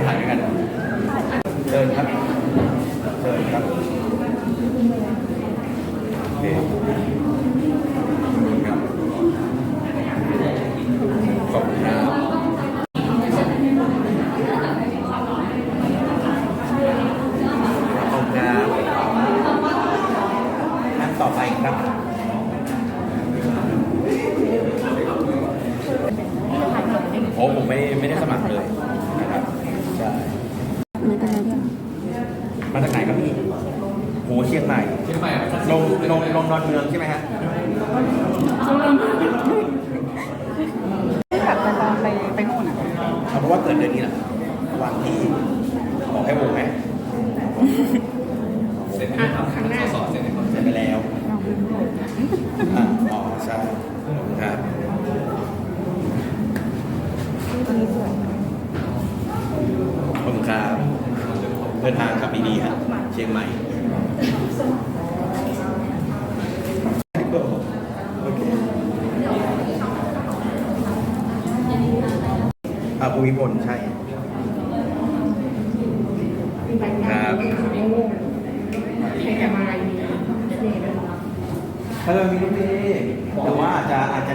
ญครับเชิญครับโอเคครับขอบคุณครับขอบคุณครับท่านต่อไปครับโอ้ผมไม่ไม่ได้สมัครเลยนะครับใช่ ไม่เป็นไรเดี๋ยว มาจากไหนครับพี่โหเชียงใหม่เชียงใหม่อะลงลงลงดอนเมืองใช่ไหมฮะที่แบบไปตอนไปไปนู่นอะเอาเพราะว่าเกิดเดือนนี้แหละวันที่บอกให้วงไหมเสร็จแล้วครับสอบเสร็จแล้วครับเสร็จไปแล้วเราลืมโหลดอ่าอ๋อใช่ครับที่นี้สวยขอบ เดินทางกลับดีๆฮะเชียงใหม่โอเคอ่าภูมิพลใช่ครับใครจะมาอะไรดีถ้าเรามีรถเมล์แต่ว่าอาจจะอาจจะ